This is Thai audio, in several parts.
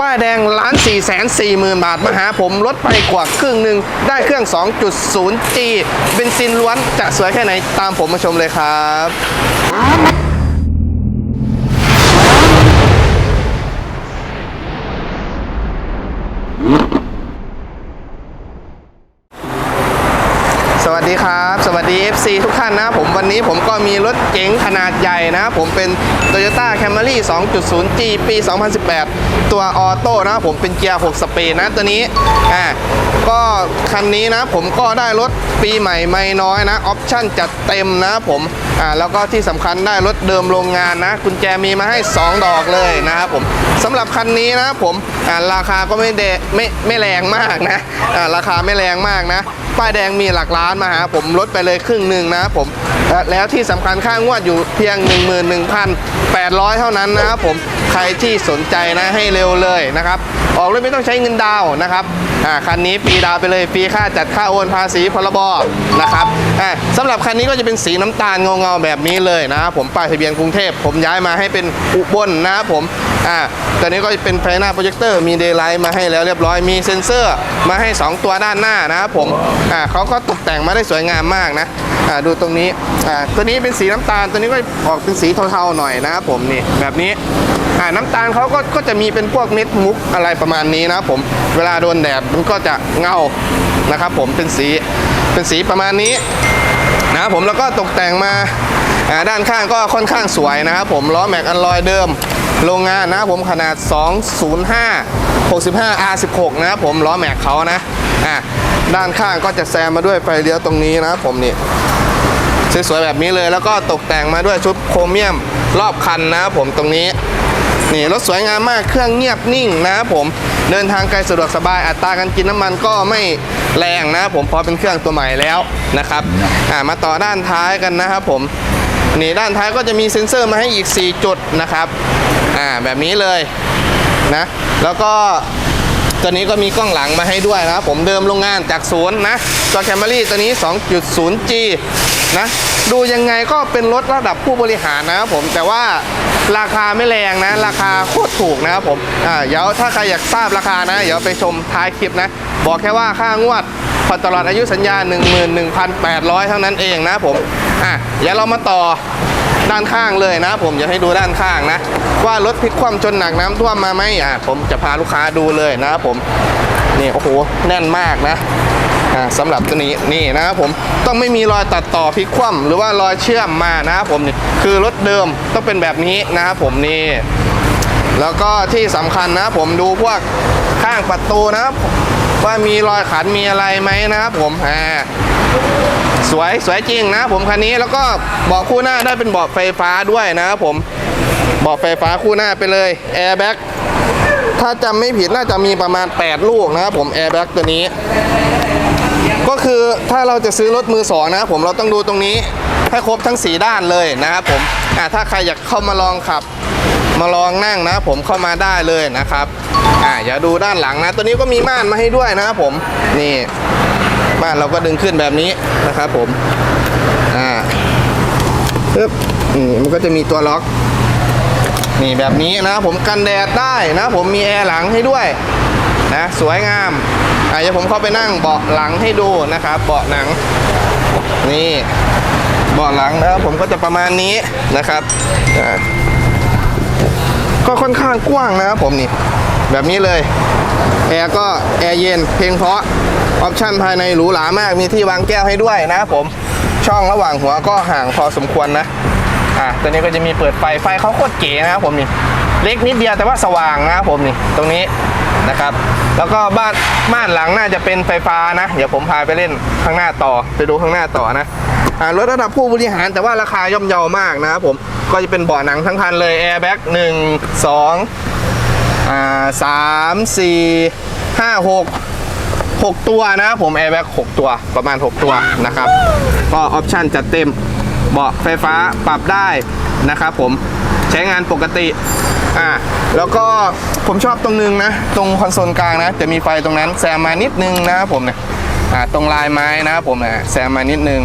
ป้ายแดงล้าน4 4 0 0 0 0บาทมาหาผมลดไปกว่าครึ่งหนึ่งได้เครื่อง 2.0G เบนซินล้วนจะสวยแค่ไหนตามผมมาชมเลยครับสวัส ดีครับ สวัสดี FC ทุกท่านนะผมวันนี้ผมก็มีรถเก๋งขนาดใหญ่นะ ผมเป็น Toyota Camry 2.0G ปี 2018 ตัวออโต้นะผมเป็นเกียร์ 6 สปีดนะตัวนี้อ่าก็คันนี้นะผมก็ได้รถปีใหม่ไม่น้อยนะออปชั่นจัดเต็มนะผมอ่าแล้วก็ที่สำคัญได้รถเดิมโรงงานนะกุญแจมีมาให้ 2 ดอกเลยนะครับผมสำหรับคันนี้นะผมอ่าราคาก็ไม่เดไม่ไม่แรงมากนะอ่าราคาไม่แรงมากนะป้ายแดงมีหลักล้านมาหาผมลดไปเลยครึ่งหนึ่งนะผมแล้วที่สำคัญค่างวดอยู่เพียง 11,800 เท่านั้นนะครับผมใครที่สนใจนะให้เร็วเลยนะครับออกเลยไม่ต้องใช้เงินดาวนะครับอ่าคันนี้ฟรีดาวไปเลยฟรีค่าจัดค่าโอนภาษีพรบนะครับอ่าสำหรับคันนี้ก็จะเป็นสีน้ำตาลเงาๆแบบนี้เลยนะครับผมป้ายทะเบียนกรุงเทพผมย้ายมาให้เป็นอุบลนะครับผมอ่าตอนนี้ก็เป็นไฟหน้าโปรเจคเตอร์มีเดย์ไลท์มาให้แล้วเรียบร้อยมีเซ็นเซอร์มาให้ 2 ตัวด้านหน้านะครับผมอ่าเขาก็ตกแต่งมาได้สวยงามมากนะอ่าดูตรงนี้อ่าตัวนี้เป็นสีน้ำตาลตัวนี้ก็ออกเป็นสีเทาๆหน่อยนะครับผมนี่แบบนี้อ่าน้ำตาลเขาก็ก็จะมีเป็นพวกเม็ดมุกอะไรประมาณนี้นะครับผมเวลาโดนแดดมันก็จะเงานะครับผมเป็นสีเป็นสีประมาณนี้นะครับผมแล้วก็ตกแต่งมาอ่าด้านข้างก็ค่อนข้างสวยนะครับผมล้อแม็กอันลอยเดิม โรงงานนะผมขนาด 205 65 R16 นะครับผมล้อแม็กเขานะอ่าด้านข้างก็จะแซมมาด้วยไฟเลี้ยวตรงนี้นะผมนี่สวยๆแบบนี้เลยแล้วก็ตกแต่งมาด้วยชุดโครเมียมรอบคันนะผมตรงนี้นี่รถสวยงามมากเครื่องเงียบนิ่งนะผมเดินทางไกลสะดวกสบายอัตราการกินน้ำมันก็ไม่แรงนะผมพราะเป็นเครื่องตัวใหม่แล้วนะครับอ่ามาต่อด้านท้ายกันนะครับผมนี่ด้านท้ายก็จะมีเซ็นเซอร์มาให้อีก 4 จุดนะครับ อ่าแบบนี้เลยนะ แล้วก็ตัวนี้ก็มีกล้องหลังมาให้ด้วยนะครับ ผมเดิมโรงงานจากศูนย์นะตัวแคมรี่ตัวนี้ 2.0G นะ ดูยังไงก็เป็นรถระดับผู้บริหารนะครับผมแต่ว่าราคาไม่แรงนะ ราคาโคตรถูกนะครับผมอ่าเดี๋ยวถ้าใครอยากทราบราคานะ เดี๋ยวไปชมท้ายคลิปนะ บอกแค่ว่าค่างวดผ่อนตลอดอายุสัญญา 11,800 เท่านั้นเองนะครับผมอะเดี๋ยวเรามาต่อ ด้านข้างเลยนะ ผมอยากให้ดูด้านข้างนะ ว่ารถพลิกคว่ำจนหนักน้ำท่วมมาไหมอะผมจะพาลูกค้าดูเลยนะผมนี่โอ้โหแน่นมากนะอ่าสำหรับตัวนี้นี่นะครับผมต้องไม่มีรอยตัดต่อพลิกคว่ำหรือว่ารอยเชื่อมมานะครับผมนี่คือรถเดิมต้องเป็นแบบนี้นะครับผมนี่แล้วก็ที่สำคัญนะผมดูพวกข้างประตูนะครับว่ามีรอยขันมีอะไรไหมนะครับผมอ่า สวยสวยจริงนะผมคันนี้แล้วก็เบาะคู่หน้าได้เป็นเบาะไฟฟ้าด้วยนะครับผมเบาะไฟฟ้าคู่หน้าไปเลยแอร์แบ็กถ้าจำไม่ผิดน่าจะมีประมาณ 8 ลูกนะครับผมแอร์แบ็กตัวนี้ ก็คือถ้าเราจะซื้อรถมือสองนะครับผมเราต้องดูตรงนี้ให้ครบทั้งสีด้านเลยนะครับผมอ่าถ้าใครอยากเข้ามาลองขับมาลองนั่งนะผมเข้ามาได้เลยนะครับ อ่าอย่าดูด้านหลังนะ ตัวนี้ก็มีม่านมาให้ด้วยนะครับผมนี่ ม่านเราก็ดึงขึ้นแบบนี้นะครับผมอ่าปึ๊บนี่มันก็จะมีตัวล็อก นี่แบบนี้นะผมกันแดดได้นะผมมีแอร์หลังให้ด้วยนะสวยงามอะเดี๋ยวผมเข้าไปนั่งเบาะหลังให้ดูนะครับเบาะหนัง นี่เบาะหลังนะครับผมก็จะประมาณนี้นะครับอ่าก็ค่อนข้างกว้างนะครับผมนี่ แบบนี้เลย แอร์ก็แอร์เย็นเพลงเพราะออปชั่นภายในหรูหรามากมีที่วางแก้วให้ด้วยนะครับผมช่องระหว่างหัวก็ห่างพอสมควรนะอะตัวนี้ก็จะมีเปิดไฟไฟเขาโคตรเก๋นะครับผมนี่เล็กนิดเดียวแต่ว่าสว่างนะครับผมนี่ตรงนี้นะครับ แล้วก็บ้านม่านหลังน่าจะเป็นไฟฟ้านะ เดี๋ยวผมพาไปเล่นข้างหน้าต่อไปดูข้างหน้าต่อนะอ่ารถระดับผู้บริหารแต่ว่าราคาย่อมเยาวมากนะครับผมก็จะเป็นเบาะหนังทั้งคันเลยแอร์แบ็กหนึ่งสอง อ่าสามสี่ห้าหก6ตัวนะครับผมแอร์แบ็ก6ตัวประมาณ 6 ตัวนะครับ ก็ออปชันจัดเต็มเบาะไฟฟ้าปรับได้นะครับผมใช้งานปกติอ่าแล้วก็ผมชอบตรงนึงนะ ตรงคอนโซลกลางนะ จะมีไฟตรงนั้นแซมมานิดนึงนะครับผมเนี่ยอ่าตรงลายไม้นะครับผมเนี่ยแซมมานิดนึง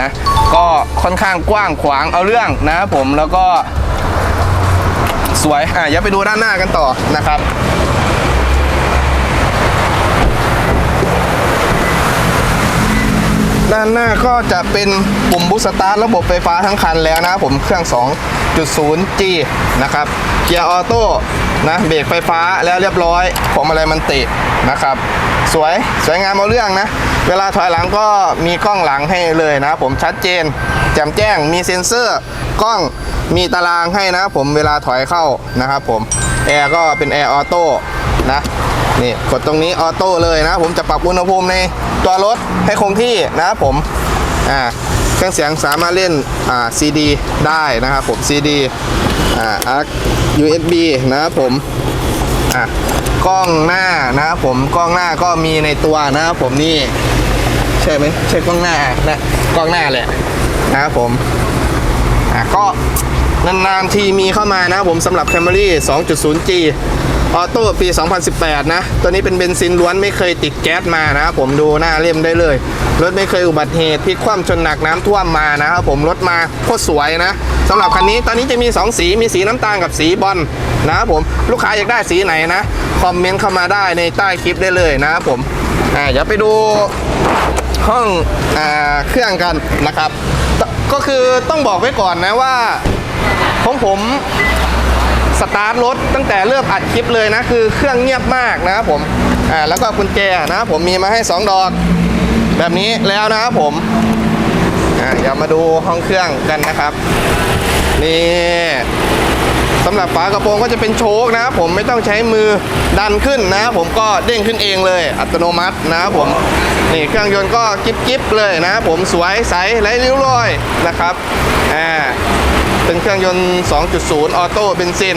นะก็ค่อนข้างกว้างขวางเอาเรื่องนะครับผมแล้วก็ สวยอะอย่าไปดูด้านหน้ากันต่อนะครับด้านหน้าก็จะเป็นปุ่มบูสตาร์ทระบบไฟฟ้าทั้งคันแล้วนะผมเครื่อง 2.0G นะครับ เกียร์ออโต้นะเบรกไฟฟ้าแล้วเรียบร้อยผมอะไรมันติ นะครับ สวยสวยงามเอาเรื่องนะ เวลาถอยหลังก็มีกล้องหลังให้เลยนะผมชัดเจน แจ่มแจ้งมีเซ็นเซอร์กล้องมีตารางให้นะผมเวลาถอยเข้านะครับผมแอร์ก็เป็นแอร์ออโต้นะนี่กดตรงนี้ออโต้เลยนะ ผมจะปรับอุณหภูมิในตัวรถให้คงที่นะผมอ่าเครื่องเสียงสามารถเล่นอ่าซีดีได้นะครับผมซีดีอ่า USB นะครับผม อะกล้องหน้านะครับผมกล้องหน้าก็มีในตัวนะครับผมนี่ใช่ไหมใช่กล้องหน้านะกล้องหน้าแหละนะครับผมอะก็นานๆทีมีเข้ามานะครับผมสำหรับ Camry 2.0G ออโต้ปี 2018 นะ ตัวนี้เป็นเบนซินล้วนไม่เคยติดแก๊สมานะครับผมดูหน้าเล่มได้เลย รถไม่เคยอุบัติเหตุพลิกคว่ำชนหนักน้ำท่วมมานะครับผมรถมาโคตรสวยนะสำหรับคันนี้ตอนนี้จะมี 2 สีมีสีน้ำตาลกับสีบอลนะครับผมลูกค้าอยากได้สีไหนนะคอมเมนต์เข้ามาได้ในใต้คลิปได้เลยนะครับผมอ่าเดี๋ยวไปดูห้องอาเครื่องกันนะครับ ก็คือต้องบอกไว้ก่อนนะว่าของผม สตาร์ทรถตั้งแต่เริ่มอัดคลิปเลยนะ คือเครื่องเงียบมากนะครับผมอ่าแล้วก็กุญแจนะครับผมมีมาให้ 2 ดอก แบบนี้แล้วนะครับผมอ่าเดี๋ยวมาดูห้องเครื่องกันนะครับ นี่สำหรับฝากระโปรงก็จะเป็นโชคนะครับผมไม่ต้องใช้มือดันขึ้นนะครับผมก็เด้งขึ้นเองเลยอัตโนมัตินะครับผมนี่เครื่องยนต์ก็กิ๊บกิ๊บเลยนะครับผมสวยใสไร้ริ้วรอยนะครับอ่า เป็นเครื่องยนต์ 2.0 ออโต้เบนซิน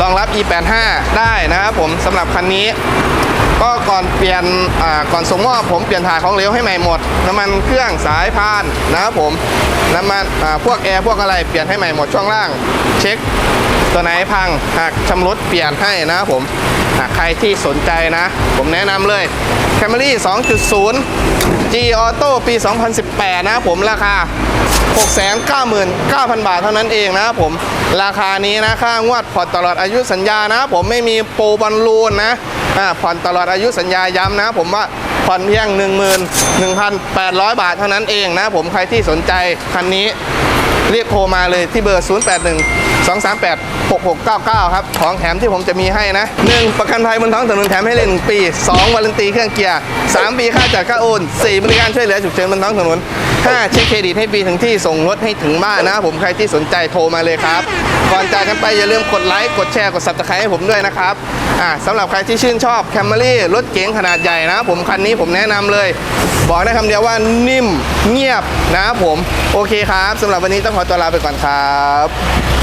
รองรับ E85 ได้นะครับผมสำหรับคันนี้ ก็ก่อนเปลี่ยนก่อนส่งมอบผมเปลี่ยนถ่ายของเหลวให้ใหม่หมด น้ำมันเครื่องสายพานนะครับผมน้ำมันพวกแอร์พวกอะไรเปลี่ยนให้ใหม่หมดช่วงล่าง เช็คตัวไหนพังหากชำรุดเปลี่ยนให้นะครับผมหากใครที่สนใจนะ ผมแนะนำเลย Camry 2.0 G Auto ปี 2018 นะผมราคา 699,000 บาทเท่านั้นเองนะครับผมราคานี้นะค่างวดผ่อนตลอดอายุสัญญานะผมไม่มีโปรบอลลูนนะอ่าผ่อนตลอดอายุสัญญาย้ำนะผมว่าผ่อนเพียง 11,800 บาทเท่านั้นเองนะผมใครที่สนใจคันนี้เรียกโทรมาเลยที่เบอร์ 081 238 6699 ครับ ของแถมที่ผมจะมีให้นะ 1. ประกันภัยบนท้องถนนแถมให้เลย1ปี 2. วารันตีเครื่องเกียร์ 3 ปีค่าจัดค่าโอน 4 บริการช่วยเหลือฉุกเฉินบนท้องถนน 5. เช็คเครดิตให้ปีถึงที่ส่งรถให้ถึงบ้านนะผมใครที่สนใจโทรมาเลยครับ ก่อนจากกันไปอย่าลืมกดไลค์กดแชร์กด subscribe ให้ผมด้วยนะครับอ่าสำหรับใครที่ชื่นชอบ Camry รถเก๋งขนาดใหญ่นะผมคันนี้ผมแนะนำเลย บอกได้คำเดียวว่านิ่มเงียบนะครับผม โอเคครับสำหรับวันนี้ต้องขอตัวลาไปก่อนครับ